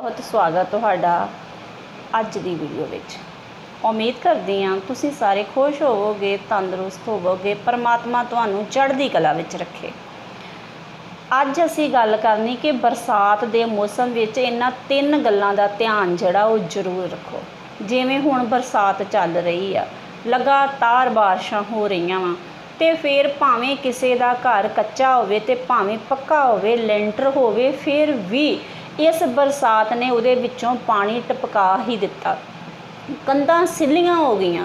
ਬਹੁਤ ਸਵਾਗਤ ਤੁਹਾਡਾ ਅੱਜ ਦੀ ਵੀਡੀਓ ਵਿੱਚ। ਉਮੀਦ ਕਰਦੀ ਹਾਂ ਤੁਸੀਂ ਸਾਰੇ ਖੁਸ਼ ਹੋਵੋਗੇ, ਤੰਦਰੁਸਤ ਹੋਵੋਗੇ, ਪਰਮਾਤਮਾ ਤੁਹਾਨੂੰ ਚੜ੍ਹਦੀ ਕਲਾ ਵਿੱਚ ਰੱਖੇ। ਅੱਜ ਅਸੀਂ ਗੱਲ ਕਰਨੀ ਕਿ ਬਰਸਾਤ ਦੇ ਮੌਸਮ ਵਿੱਚ ਇਹਨਾਂ ਤਿੰਨ ਗੱਲਾਂ ਦਾ ਧਿਆਨ ਜਿਹੜਾ ਉਹ ਜ਼ਰੂਰ ਰੱਖੋ। ਜਿਵੇਂ ਹੁਣ ਬਰਸਾਤ ਚੱਲ ਰਹੀ ਆ, ਲਗਾਤਾਰ ਬਾਰਿਸ਼ਾਂ ਹੋ ਰਹੀਆਂ ਵਾ, ਤੇ ਫਿਰ ਭਾਵੇਂ ਕਿਸੇ ਦਾ ਘਰ ਕੱਚਾ ਹੋਵੇ ਤੇ ਭਾਵੇਂ ਪੱਕਾ ਹੋਵੇ, ਲੈਂਟਰ ਹੋਵੇ, ਫਿਰ ਵੀ ਇਸ ਬਰਸਾਤ ਨੇ ਉਹਦੇ ਵਿੱਚੋਂ ਪਾਣੀ ਟਪਕਾ ਹੀ ਦਿੱਤਾ। ਕੰਧਾਂ ਸਿੱਲੀਆਂ ਹੋ ਗਈਆਂ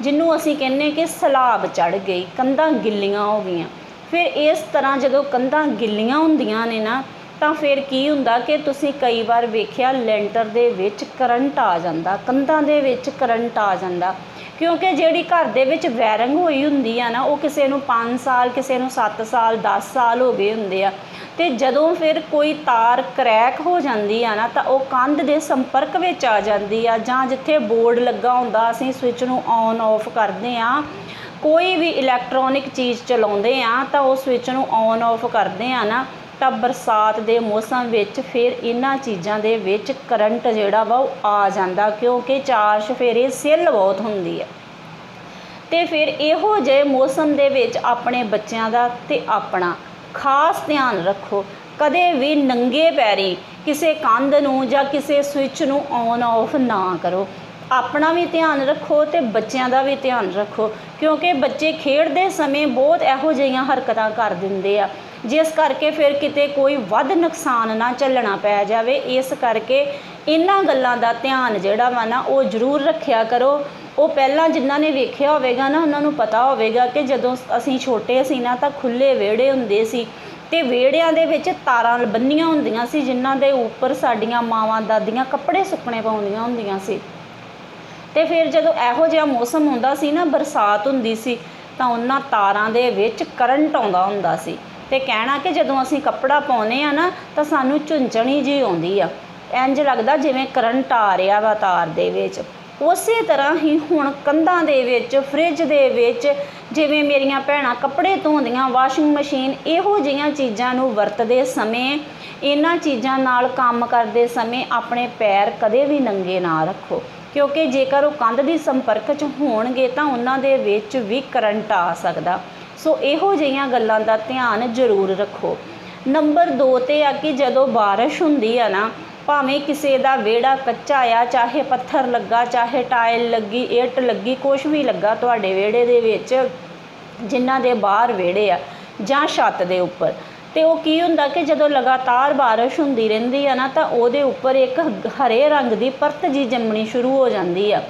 ਜਿਹਨੂੰ ਅਸੀਂ ਕਹਿੰਨੇ ਕਿ ਸਲਾਬ ਚੜ ਗਈ, ਕੰਧਾਂ ਗਿੱਲੀਆਂ ਹੋ ਗਈਆਂ। ਫਿਰ ਇਸ ਤਰ੍ਹਾਂ ਜਦੋਂ ਕੰਧਾਂ ਗਿੱਲੀਆਂ ਹੁੰਦੀਆਂ ਨੇ ਨਾ, ਤਾਂ ਫਿਰ ਕੀ ਹੁੰਦਾ ਕਿ ਤੁਸੀਂ ਕਈ ਵਾਰ ਵੇਖਿਆ ਲੈਂਟਰ ਦੇ ਵਿੱਚ ਕਰੰਟ ਆ ਜਾਂਦਾ, ਕੰਧਾਂ ਦੇ ਵਿੱਚ ਕਰੰਟ ਆ ਜਾਂਦਾ। ਕਿਉਂਕਿ ਜਿਹੜੀ ਘਰ ਦੇ ਵਿੱਚ ਵੈਰਿੰਗ ਹੋਈ ਹੁੰਦੀ ਆ ਨਾ, ਉਹ ਕਿਸੇ ਨੂੰ 5 ਸਾਲ, ਕਿਸੇ ਨੂੰ 7 ਸਾਲ 10 ਸਾਲ ਹੋ ਗਏ ਹੁੰਦੇ ਆ। ਤੇ ਜਦੋਂ ਫਿਰ ਕੋਈ ਤਾਰ ਕਰੈਕ ਹੋ ਜਾਂਦੀ ਆ ਨਾ, ਤਾਂ ਉਹ ਕੰਧ ਦੇ ਸੰਪਰਕ ਵਿੱਚ ਆ ਜਾਂਦੀ ਆ, ਜਾਂ ਜਿੱਥੇ ਬੋਰਡ ਲੱਗਾ ਹੁੰਦਾ, ਅਸੀਂ ਸਵਿਚ ਨੂੰ ਔਨ ਆਫ ਕਰਦੇ ਆ। ਕੋਈ ਵੀ ਇਲੈਕਟ੍ਰੋਨਿਕ ਚੀਜ਼ ਚਲਾਉਂਦੇ ਆ, ਤਾਂ ਉਹ ਸਵਿਚ ਨੂੰ ਔਨ ਆਫ ਕਰਦੇ ਆ ਨਾ। ਤਾਂ ਬਰਸਾਤ ਦੇ ਮੌਸਮ ਵਿੱਚ ਫਿਰ ਇਹਨਾਂ ਚੀਜ਼ਾਂ ਦੇ ਵਿੱਚ ਕਰੰਟ ਜਿਹੜਾ ਵਾ ਉਹ ਆ ਜਾਂਦਾ ਕਿਉਂਕਿ ਚਾਰ ਚਫੇਰੇ ਸਿੱਲ ਬਹੁਤ ਹੁੰਦੀ ਹੈ। ਤੇ ਫਿਰ ਇਹੋ ਜਿਹੇ ਮੌਸਮ ਦੇ ਵਿੱਚ ਆਪਣੇ ਬੱਚਿਆਂ ਦਾ ਤੇ ਆਪਣਾ ਖਾਸ ਧਿਆਨ ਰੱਖੋ। ਕਦੇ ਵੀ ਨੰਗੇ ਪੈਰੀ ਕਿਸੇ ਕੰਧ ਨੂੰ ਜਾਂ ਕਿਸੇ ਸਵਿਚ ਨੂੰ ਔਨ ਆਫ ਨਾ ਕਰੋ। ਆਪਣਾ ਵੀ ਧਿਆਨ ਰੱਖੋ ਤੇ ਬੱਚਿਆਂ ਦਾ ਵੀ ਧਿਆਨ ਰੱਖੋ ਕਿਉਂਕਿ ਬੱਚੇ ਖੇਡਦੇ ਸਮੇਂ ਬਹੁਤ ਇਹੋ ਜਿਹੀਆਂ ਹਰਕਤਾਂ ਕਰ ਦਿੰਦੇ ਆ। ਜਿਸ ਕਰਕੇ ਫਿਰ ਕਿਤੇ ਕੋਈ ਵੱਧ ਨੁਕਸਾਨ ਨਾ ਝੱਲਣਾ ਪੈ ਜਾਵੇ, ਇਸ ਕਰਕੇ ਇਹਨਾਂ ਗੱਲਾਂ ਦਾ ਧਿਆਨ ਜਿਹੜਾ ਵਾ ਨਾ ਉਹ ਜ਼ਰੂਰ ਰੱਖਿਆ ਕਰੋ। ਉਹ ਪਹਿਲਾਂ ਜਿਨ੍ਹਾਂ ਨੇ ਵੇਖਿਆ ਹੋਵੇਗਾ ਨਾ, ਉਹਨਾਂ ਨੂੰ ਪਤਾ ਹੋਵੇਗਾ ਕਿ ਜਦੋਂ ਅਸੀਂ ਛੋਟੇ ਸੀ ਨਾ ਤਾਂ ਖੁੱਲੇ ਵਿਹੜੇ ਹੁੰਦੇ ਸੀ ਤੇ ਵਿਹੜਿਆਂ ਦੇ ਵਿੱਚ ਤਾਰਾਂ ਬੰਨੀਆਂ ਹੁੰਦੀਆਂ ਸੀ, ਜਿਨ੍ਹਾਂ ਦੇ ਉੱਪਰ ਸਾਡੀਆਂ ਮਾਵਾਂ ਦਾਦੀਆਂ ਕੱਪੜੇ ਸੁੱਕਣੇ ਪਾਉਂਦੀਆਂ ਹੁੰਦੀਆਂ ਸੀ। ਤੇ ਫਿਰ ਜਦੋਂ ਇਹੋ ਜਿਹਾ ਮੌਸਮ ਹੁੰਦਾ ਸੀ ਨਾ, ਬਰਸਾਤ ਹੁੰਦੀ ਸੀ ਤਾਂ ਉਹਨਾਂ ਤਾਰਾਂ ਦੇ ਵਿੱਚ ਕਰੰਟ ਆਉਂਦਾ ਹੁੰਦਾ ਸੀ। ਤੇ ਕਹਿਣਾ ਕਿ ਜਦੋਂ ਅਸੀਂ ਕੱਪੜਾ ਪਾਉਨੇ ਆ ਨਾ, ਤਾਂ ਸਾਨੂੰ ਝੁੰਝਣੀ ਜੀ ਆਉਂਦੀ ਆ। ਇੰਜ ਲੱਗਦਾ ਜਿਵੇਂ ਕਰੰਟ ਆ ਰਿਹਾ ਵਾ ਤਾਰ ਦੇ ਵਿੱਚ। ਉਸੇ ਤਰ੍ਹਾਂ ਹੀ ਹੁਣ ਕੰਧਾਂ ਦੇ ਵਿੱਚ, ਫ੍ਰਿਜ ਦੇ ਵਿੱਚ, ਜਿਵੇਂ ਮੇਰੀਆਂ ਭੈਣਾਂ ਕੱਪੜੇ ਧੋਂਦੀਆਂ, ਵਾਸ਼ਿੰਗ ਮਸ਼ੀਨ, ਇਹੋ ਜਿਹੀਆਂ ਚੀਜ਼ਾਂ ਨੂੰ ਵਰਤਦੇ ਸਮੇਂ, ਇਹਨਾਂ ਚੀਜ਼ਾਂ ਨਾਲ ਕੰਮ ਕਰਦੇ ਸਮੇਂ ਆਪਣੇ ਪੈਰ ਕਦੇ ਵੀ ਨੰਗੇ ਨਾ ਰੱਖੋ। ਕਿਉਂਕਿ ਜੇਕਰ ਉਹ ਕੰਧ ਦੀ ਸੰਪਰਕ 'ਚ ਹੋਣਗੇ, ਤਾਂ ਉਹਨਾਂ ਦੇ ਵਿੱਚ ਵੀ ਕਰੰਟ ਆ ਸਕਦਾ। ਸੋ ਇਹੋ ਜਿਹੀਆਂ ਗੱਲਾਂ ਦਾ ਧਿਆਨ ਜ਼ਰੂਰ ਰੱਖੋ। ਨੰਬਰ 2 ਤੇ ਆ ਕਿ ਜਦੋਂ ਬਾਰਿਸ਼ ਹੁੰਦੀ ਆ ਨਾ, ਭਾਵੇਂ ਕਿਸੇ ਦਾ ਵਿਹੜਾ ਕੱਚਾ ਆ, ਚਾਹੇ ਪੱਥਰ ਲੱਗਾ, ਚਾਹੇ ਟਾਇਲ ਲੱਗੀ, ਇੱਟ ਲੱਗੀ ਕੁਝ ਵੀ ਲੱਗਾ ਤੁਹਾਡੇ ਵਿਹੜੇ ਦੇ ਵਿੱਚ, ਜਿਨ੍ਹਾਂ ਦੇ ਬਾਹਰ ਵਿਹੜੇ ਆ ਜਾਂ ਛੱਤ ਦੇ ਉੱਪਰ। ਤੇ ਉਹ ਕੀ ਹੁੰਦਾ ਕਿ ਜਦੋਂ ਲਗਾਤਾਰ ਬਾਰਿਸ਼ ਹੁੰਦੀ ਰਹਿੰਦੀ ਆ ਨਾ, ਤਾਂ ਉਹਦੇ ਉੱਪਰ ਇੱਕ ਹਰੇ ਰੰਗ ਦੀ ਪਰਤ ਜੀ ਜੰਮਣੀ ਸ਼ੁਰੂ ਹੋ ਜਾਂਦੀ ਆ।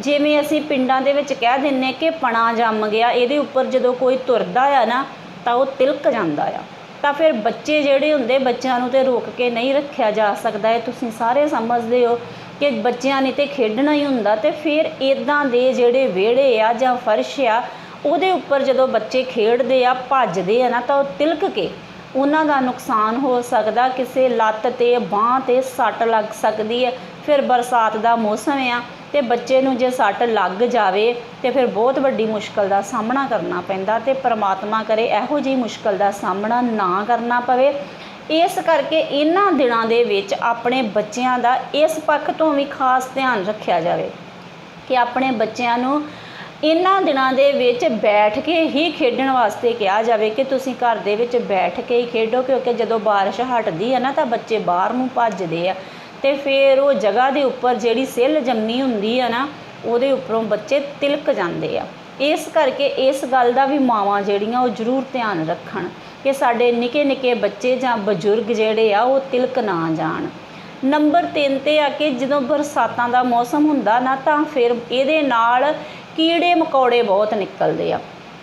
ਜਿਵੇਂ ਅਸੀਂ ਪਿੰਡਾਂ ਦੇ ਵਿੱਚ ਕਹਿ ਦਿੰਨੇ ਕਿ ਪਣਾ ਜੰਮ ਗਿਆ, ਇਹਦੇ ਉੱਪਰ ਜਦੋਂ ਕੋਈ ਤੁਰਦਾ ਆ ਨਾ, ਤਾਂ ਉਹ ਤਿਲਕ ਜਾਂਦਾ ਆ। ਤਾਂ ਫਿਰ ਬੱਚੇ ਜਿਹੜੇ ਹੁੰਦੇ, ਬੱਚਿਆਂ ਨੂੰ ਤੇ ਰੋਕ ਕੇ ਨਹੀਂ ਰੱਖਿਆ ਜਾ ਸਕਦਾ। ਇਹ ਤੁਸੀਂ ਸਾਰੇ ਸਮਝਦੇ ਹੋ ਕਿ ਬੱਚਿਆਂ ਨੇ ਤੇ ਖੇਡਣਾ ਹੀ ਹੁੰਦਾ ਤੇ ਫਿਰ ਇਦਾਂ ਦੇ ਜਿਹੜੇ ਵਿਹੜੇ ਆ ਜਾਂ ਫਰਸ਼ ਆ, ਉਹਦੇ ਉੱਪਰ ਜਦੋਂ ਬੱਚੇ ਖੇਡਦੇ ਆ, ਭੱਜਦੇ ਆ ਨਾ, ਤਾਂ ਉਹ ਤਿਲਕ ਕੇ ਉਹਨਾਂ ਦਾ ਨੁਕਸਾਨ ਹੋ ਸਕਦਾ। ਕਿਸੇ ਲੱਤ ਤੇ ਬਾਹ ਤੇ ਸੱਟ ਲੱਗ ਸਕਦੀ ਹੈ ਫਿਰ ਬਰਸਾਤ ਦਾ ਮੌਸਮ ਆ ਤੇ ਬੱਚੇ ਨੂੰ ਜੇ ਸੱਟ ਲੱਗ ਜਾਵੇ ਤੇ ਫਿਰ ਬਹੁਤ ਵੱਡੀ ਮੁਸ਼ਕਲ ਦਾ ਸਾਹਮਣਾ ਕਰਨਾ ਪੈਂਦਾ ਤੇ ਪ੍ਰਮਾਤਮਾ ਕਰੇ ਇਹੋ ਜਿਹੀ ਮੁਸ਼ਕਲ ਦਾ ਸਾਹਮਣਾ ਨਾ ਕਰਨਾ ਪਵੇ। ਇਸ ਕਰਕੇ ਇਹਨਾਂ ਦਿਨਾਂ ਦੇ ਵਿੱਚ ਆਪਣੇ ਬੱਚਿਆਂ ਦਾ ਇਸ ਪੱਖ ਤੋਂ ਵੀ ਖਾਸ ਧਿਆਨ ਰੱਖਿਆ ਜਾਵੇ ਕਿ ਆਪਣੇ ਬੱਚਿਆਂ ਨੂੰ ਇਹਨਾਂ ਦਿਨਾਂ ਦੇ ਵਿੱਚ ਬੈਠ ਕੇ ਹੀ ਖੇਡਣ ਵਾਸਤੇ ਕਿਹਾ ਜਾਵੇ ਕਿ ਤੁਸੀਂ ਘਰ ਦੇ ਵਿੱਚ ਬੈਠ ਕੇ ਹੀ ਖੇਡੋ, ਕਿਉਂਕਿ ਜਦੋਂ ਬਾਰਿਸ਼ ਹਟਦੀ ਹੈ ਨਾ ਤਾਂ ਬੱਚੇ ਬਾਹਰ ਨੂੰ ਭੱਜਦੇ ਆ। ਤੇ ਫਿਰ ਉਹ ਜਗ੍ਹਾ ਦੇ ਉੱਪਰ ਜਿਹੜੀ ਸਿੱਲ ਜੰਮੀ ਹੁੰਦੀ ਆ ਨਾ, ਉਹਦੇ ਉੱਪਰੋਂ ਬੱਚੇ ਤਿਲਕ ਜਾਂਦੇ ਆ। ਇਸ ਕਰਕੇ ਇਸ ਗੱਲ ਦਾ ਵੀ ਮਾਵਾਂ ਜਿਹੜੀਆਂ ਉਹ ਜ਼ਰੂਰ ਧਿਆਨ ਰੱਖਣ ਕਿ ਸਾਡੇ ਨਿੱਕੇ ਨਿੱਕੇ ਬੱਚੇ ਜਾਂ ਬਜ਼ੁਰਗ ਜਿਹੜੇ ਆ, ਉਹ ਤਿਲਕ ਨਾ ਜਾਣ। ਨੰਬਰ 3 ਤੇ ਆ ਕਿ ਜਦੋਂ ਬਰਸਾਤਾਂ ਦਾ ਮੌਸਮ ਹੁੰਦਾ ਨਾ, ਤਾਂ ਫਿਰ ਇਹਦੇ ਨਾਲ ਕੀੜੇ ਮਕੌੜੇ ਬਹੁਤ ਨਿਕਲਦੇ ਆ।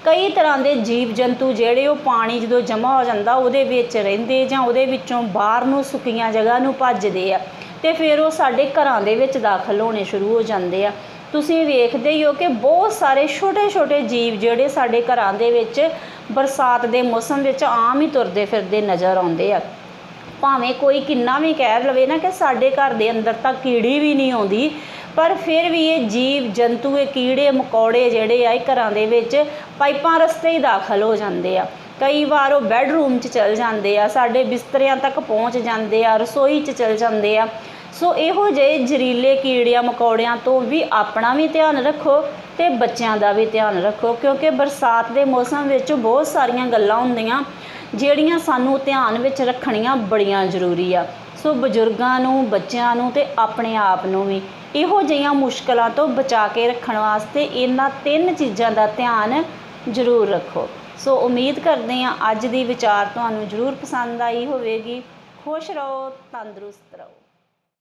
ਕਈ ਤਰ੍ਹਾਂ ਦੇ ਜੀਵ ਜੰਤੂ ਜਿਹੜੇ ਉਹ ਪਾਣੀ ਜਦੋਂ ਜਮ੍ਹਾਂ ਹੋ ਜਾਂਦਾ, ਉਹਦੇ ਵਿੱਚ ਰਹਿੰਦੇ ਜਾਂ ਉਹਦੇ ਵਿੱਚੋਂ ਬਾਹਰ ਨੂੰ ਸੁੱਕੀਆਂ ਜਗ੍ਹਾ ਨੂੰ ਭੱਜਦੇ ਆ। ਤੇ ਫਿਰ ਉਹ ਸਾਡੇ ਘਰਾਂ ਦੇ ਵਿੱਚ ਦਾਖਲ ਹੋਣੇ ਸ਼ੁਰੂ ਹੋ ਜਾਂਦੇ ਆ। ਤੁਸੀਂ ਵੇਖਦੇ ਹੀ ਹੋ ਕਿ ਬਹੁਤ ਸਾਰੇ ਛੋਟੇ-ਛੋਟੇ ਜੀਵ ਜਿਹੜੇ ਸਾਡੇ ਘਰਾਂ ਦੇ ਵਿੱਚ ਬਰਸਾਤ ਦੇ ਮੌਸਮ ਵਿੱਚ ਆਮ ਹੀ ਤੁਰਦੇ ਫਿਰਦੇ ਨਜ਼ਰ ਆਉਂਦੇ ਆ। ਭਾਵੇਂ ਕੋਈ ਕਿੰਨਾ ਵੀ ਕਹਿ ਲਵੇ ਨਾ ਕਿ ਸਾਡੇ ਘਰ ਦੇ ਅੰਦਰ ਤਾਂ ਕੀੜੀ ਵੀ ਨਹੀਂ ਆਉਂਦੀ, ਪਰ ਫਿਰ ਵੀ ਇਹ ਜੀਵ, ਜੰਤੂ, ਇਹ ਕੀੜੇ, ਮਕੌੜੇ ਜਿਹੜੇ ਆ, ਇਹ ਘਰਾਂ ਦੇ ਵਿੱਚ ਪਾਈਪਾਂ ਰਸਤੇ ਹੀ ਦਾਖਲ ਹੋ ਜਾਂਦੇ ਆ। ਕਈ ਵਾਰ ਉਹ ਬੈੱਡਰੂਮ 'ਚ ਚਲ ਜਾਂਦੇ ਆ, ਸਾਡੇ ਬਿਸਤਰਿਆਂ ਤੱਕ ਪਹੁੰਚ ਜਾਂਦੇ ਆ, ਰਸੋਈ 'ਚ ਚਲ ਜਾਂਦੇ ਆ। ਸੋ ਇਹੋ ਜਿਹੇ ਜ਼ਹਿਰੀਲੇ ਕੀੜਿਆਂ ਮਕੌੜਿਆਂ ਤੋਂ ਵੀ ਆਪਣਾ ਵੀ ਧਿਆਨ ਰੱਖੋ ਤੇ ਬੱਚਿਆਂ ਦਾ ਵੀ ਧਿਆਨ ਰੱਖੋ, ਕਿਉਂਕਿ ਬਰਸਾਤ ਦੇ ਮੌਸਮ ਵਿੱਚ ਬਹੁਤ ਸਾਰੀਆਂ ਗੱਲਾਂ ਹੁੰਦੀਆਂ, ਜਿਹੜੀਆਂ ਸਾਨੂੰ ਧਿਆਨ ਵਿੱਚ ਰੱਖਣੀਆਂ ਬੜੀਆਂ ਜ਼ਰੂਰੀ ਆ। ਸੋ ਬਜ਼ੁਰਗਾਂ ਨੂੰ, ਬੱਚਿਆਂ ਨੂੰ ਤੇ ਆਪਣੇ ਆਪ ਨੂੰ ਵੀ ਇਹੋ ਜਿਹੀਆਂ ਮੁਸ਼ਕਲਾਂ ਤੋਂ ਬਚਾ ਕੇ ਰੱਖਣ ਵਾਸਤੇ ਇਹਨਾਂ ਤਿੰਨ ਚੀਜ਼ਾਂ ਦਾ ਧਿਆਨ ਜ਼ਰੂਰ ਰੱਖੋ। ਸੋ ਉਮੀਦ ਕਰਦੇ ਹਾਂ ਅੱਜ ਦੀ ਵਿਚਾਰ ਤੁਹਾਨੂੰ ਜ਼ਰੂਰ ਪਸੰਦ ਆਈ ਹੋਵੇਗੀ। ਖੁਸ਼ ਰਹੋ, ਤੰਦਰੁਸਤ ਰਹੋ।